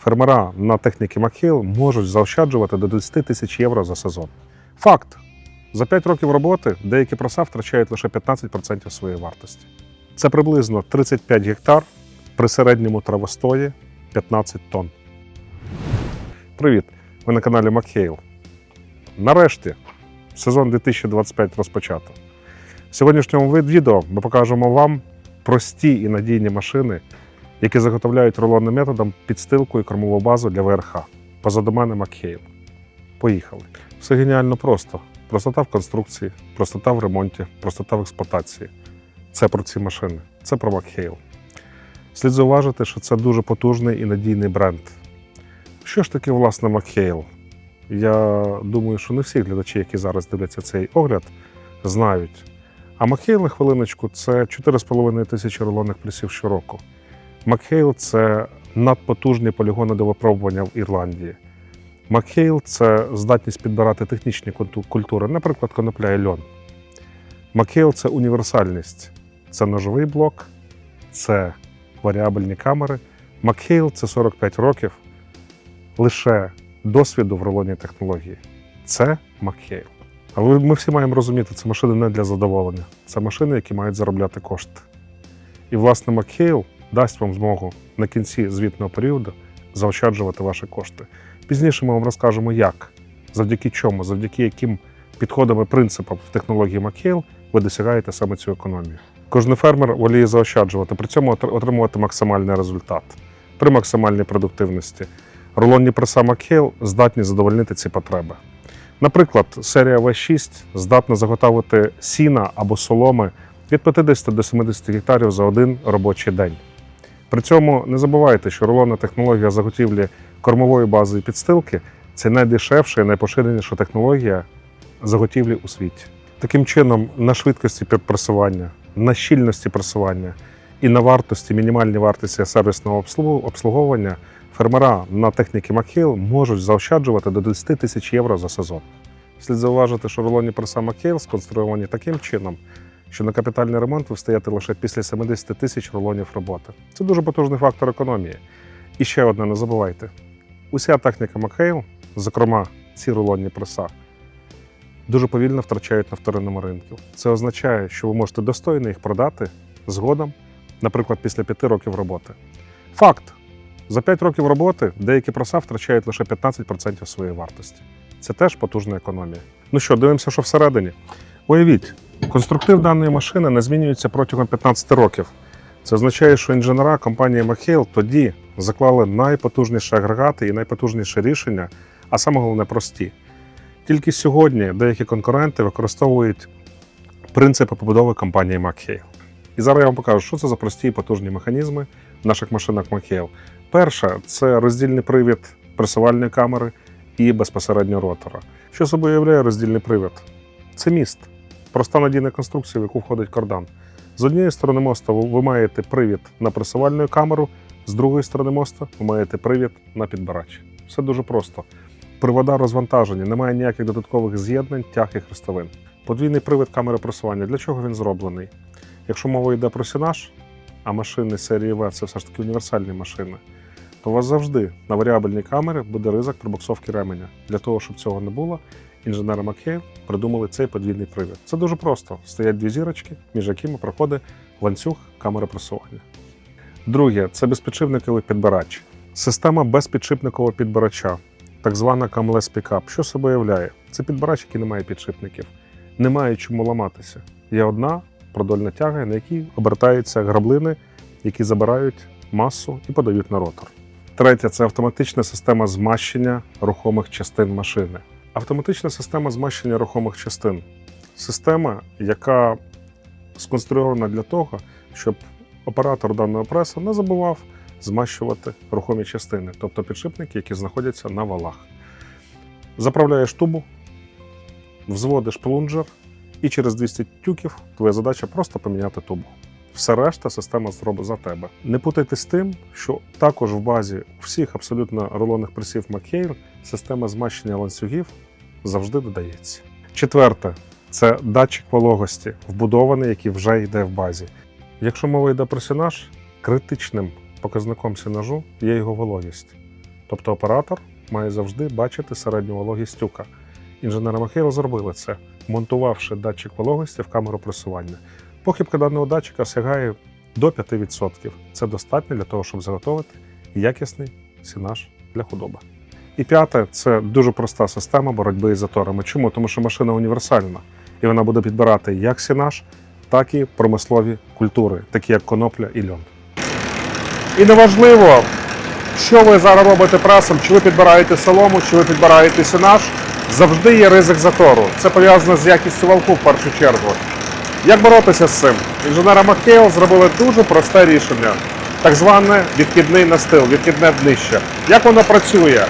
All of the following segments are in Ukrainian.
Фермера на техніки Макхейл можуть заощаджувати до 10 тисяч євро за сезон. Факт: за 5 років роботи деякі проса втрачають лише 15% своєї вартості. Це приблизно 35 гектар при середньому травостої 15 тонн. Привіт! Ви на каналі Макхейл. Нарешті сезон 2025 розпочато. В сьогоднішньому відео ми покажемо вам прості і надійні машини, які заготовляють рулонним методом підстилку і кормову базу для ВРХ. Позаду мене Макхейл. Поїхали. Все геніально просто. Простота в конструкції, простота в ремонті, простота в експлуатації. Це про ці машини, це про Макхейл. Слід зауважити, що це дуже потужний і надійний бренд. Що ж таке, власне, Макхейл? Я думаю, що не всі глядачі, які зараз дивляться цей огляд, знають. А Макхейл, на хвилиночку, це 4,5 тисячі рулонних плюсів щороку. Макхейл це надпотужні полігони до випробування в Ірландії. Макхейл це здатність підбирати технічні культури, наприклад, конопля і льон. Макхейл це універсальність, це ножовий блок, це варіабельні камери. Макхейл це 45 років лише досвіду в рулонній технології. Це Макхейл. Але ми всі маємо розуміти, це машини не для задоволення. Це машини, які мають заробляти кошти. І, власне, Макхейл дасть вам змогу на кінці звітного періоду заощаджувати ваші кошти. Пізніше ми вам розкажемо, як, завдяки чому, завдяки яким підходам і принципам в технології Макхейл ви досягаєте саме цю економію. Кожен фермер воліє заощаджувати, при цьому отримувати максимальний результат при максимальній продуктивності. Рулонні преса Макхейл здатні задовольнити ці потреби. Наприклад, серія В6 здатна заготовити сіна або соломи від 50 до 70 гектарів за один робочий день. При цьому не забувайте, що рулонна технологія заготівлі кормової бази і підстилки це найдешевша і найпоширеніша технологія заготівлі у світі. Таким чином, на швидкості пресування, на щільності пресування і на вартості, мінімальній вартості сервісного обслуговування фермера на техніки Макхейл можуть заощаджувати до 10 тисяч євро за сезон. Слід зауважити, що рулонні преса Макхейл сконструйовані таким чином, що на капітальний ремонт ви встаєте лише після 70 тисяч рулонів роботи. Це дуже потужний фактор економії. І ще одне, не забувайте: уся техніка Макхейл, зокрема ці рулонні преса, дуже повільно втрачають на вторинному ринку. Це означає, що ви можете достойно їх продати згодом, наприклад, після 5 років роботи. Факт: за 5 років роботи деякі проса втрачають лише 15% своєї вартості. Це теж потужна економія. Ну що, дивимося, що всередині. Уявіть, конструктив даної машини не змінюється протягом 15 років. Це означає, що інженера компанії Макхейл тоді заклали найпотужніші агрегати і найпотужніші рішення, а саме головне прості. Тільки сьогодні деякі конкуренти використовують принципи побудови компанії Макхейл. І зараз я вам покажу, що це за прості і потужні механізми в наших машинах Макхейл. Перше це роздільний привід пресувальної камери і безпосередньо ротора. Що собою являє роздільний привід? Це міст, проста надійна конструкція, в яку входить кардан. З однієї сторони моста ви маєте привід на пресувальну камеру, з другої сторони моста ви маєте привід на підбирач. Все дуже просто. Привода розвантажені, немає ніяких додаткових з'єднань, тяг і хрестовин. Подвійний привід камери пресування. Для чого він зроблений? Якщо мова йде про сінаж, а машини серії В це все ж таки універсальні машини, то у вас завжди на варіабельній камері буде ризик пробуксовки ременя. Для того, щоб цього не було, інженери Макхейл придумали цей подвійний привід. Це дуже просто. Стоять дві зірочки, між якими проходить ланцюг камери пресування. Друге це безпідшипниковий підбирач. Система безпідшипникового підбирача, так звана Camless Pickup. Що собою являє? Це підбирач, який не має підшипників, не має чому ламатися. Є одна продольна тяга, на якій обертаються граблини, які забирають масу і подають на ротор. Третє це автоматична система змащення рухомих частин машини. Автоматична система змащення рухомих частин система, яка сконструйована для того, щоб оператор даного преса не забував змащувати рухомі частини, тобто підшипники, які знаходяться на валах. Заправляєш тубу, взводиш плунжер, і через 200 тюків твоя задача просто поміняти тубу. Все решта система зробить за тебе. Не путайте з тим, що також в базі всіх абсолютно рулонних пресів Макхейл система змащення ланцюгів завжди додається. Четверте це датчик вологості, вбудований, який вже йде в базі. Якщо мова йде про сінаж, критичним показником сінажу є його вологість. Тобто оператор має завжди бачити середню вологість тюка. Інженери Махейл зробили це, монтувавши датчик вологості в камеру пресування. Похибка даного датчика сягає до 5%. Це достатньо для того, щоб заготовити якісний сінаж для худоби. І п'яте це дуже проста система боротьби із заторами. Чому? Тому що машина універсальна і вона буде підбирати як сінаж, так і промислові культури, такі як конопля і льон. І неважливо, що ви зараз робите пресом, чи ви підбираєте солому, чи ви підбираєте сінаж, завжди є ризик затору. Це пов'язано з якістю валку в першу чергу. Як боротися з цим? Інженери Макхейл зробили дуже просте рішення. Так зване відкидний настил, відкидне днище. Як воно працює?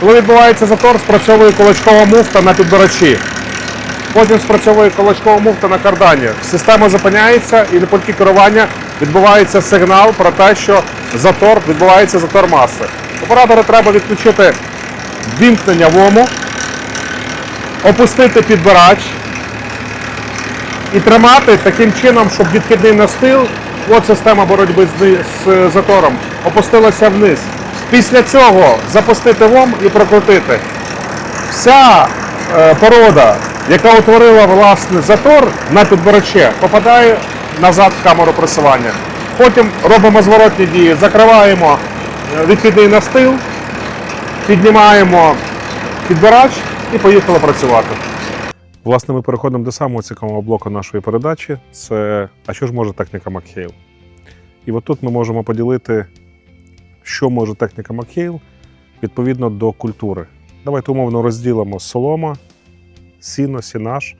Коли відбувається затор, спрацьовує кулачкова муфта на підбирачі. Потім спрацьовує кулачкова муфта на кардані. Система зупиняється і на пульті керування відбувається сигнал про те, що затор відбувається затор маси. Оператору треба відключити вімкнення вому, опустити підбирач і тримати таким чином, щоб відкидний настил, от система боротьби з, з затором, опустилася вниз. Після цього запустити вом і прокрутити. Вся е, порода, яка утворила власне затор на підбирачі, попадає назад в камеру пресування. Потім робимо зворотні дії, закриваємо е, відхідний настил, піднімаємо підбирач і поїхали працювати. Власне, ми переходимо до самого цікавого блоку нашої передачі. Це а що ж може техніка Макхейл? І от тут ми можемо поділити, що може техніка Макхейл відповідно до культури. Давайте умовно розділимо солома, сіно, сінаж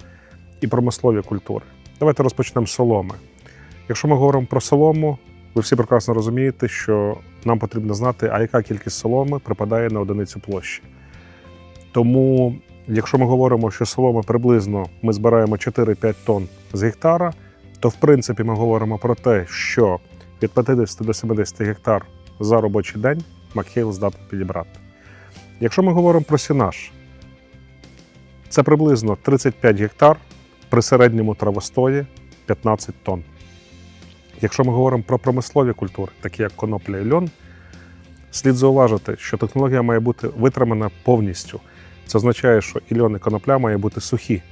і промислові культури. Давайте розпочнемо з соломи. Якщо ми говоримо про солому, ви всі прекрасно розумієте, що нам потрібно знати, а яка кількість соломи припадає на одиницю площі. Тому, якщо ми говоримо, що соломи приблизно ми збираємо 4-5 тонн з гектара, то в принципі ми говоримо про те, що від 50 до 70 гектар за робочий день Макхейл здатний підібрати. Якщо ми говоримо про сінаж, це приблизно 35 гектар при середньому травостої 15 тонн. Якщо ми говоримо про промислові культури, такі як конопля і льон, слід зауважити, що технологія має бути витримана повністю. Це означає, що і льон, і конопля має бути сухі.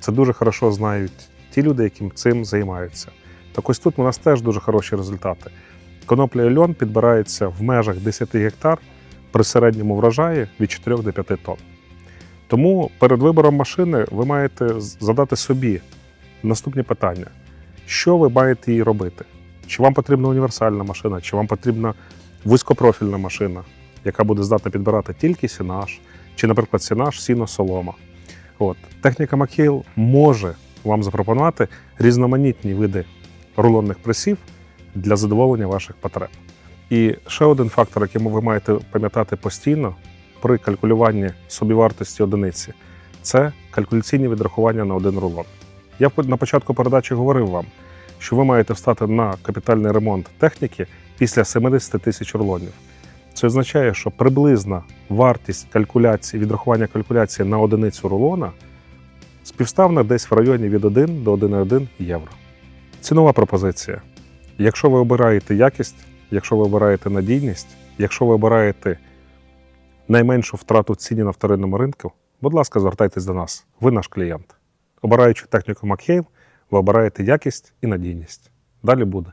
Це дуже хорошо знають ті люди, які цим займаються. Так ось тут у нас теж дуже хороші результати. Конопля і льон підбирається в межах 10 гектар при середньому врожаї від 4 до 5 тонн. Тому перед вибором машини ви маєте задати собі наступні питання: що ви маєте її робити? Чи вам потрібна універсальна машина, чи вам потрібна вузькопрофільна машина, яка буде здатна підбирати тільки сінаж, чи, наприклад, сінаж, сіно, солома. От. Техніка Макхейл може вам запропонувати різноманітні види рулонних пресів для задоволення ваших потреб. І ще один фактор, який ви маєте пам'ятати постійно при калькулюванні собівартості одиниці, це калькуляційні відрахування на один рулон. Я на початку передачі говорив вам, що ви маєте встати на капітальний ремонт техніки після 70 тисяч рулонів. Це означає, що приблизна вартість калькуляції, відрахування калькуляції на одиницю рулона співставна десь в районі від 1 до 1,1 євро. Цінова пропозиція. Якщо ви обираєте якість, якщо ви обираєте надійність, якщо ви обираєте найменшу втрату ціні на вторинному ринку, будь ласка, звертайтесь до нас. Ви наш клієнт. Обираючи техніку Макхейл, ви обираєте якість і надійність. Далі буде.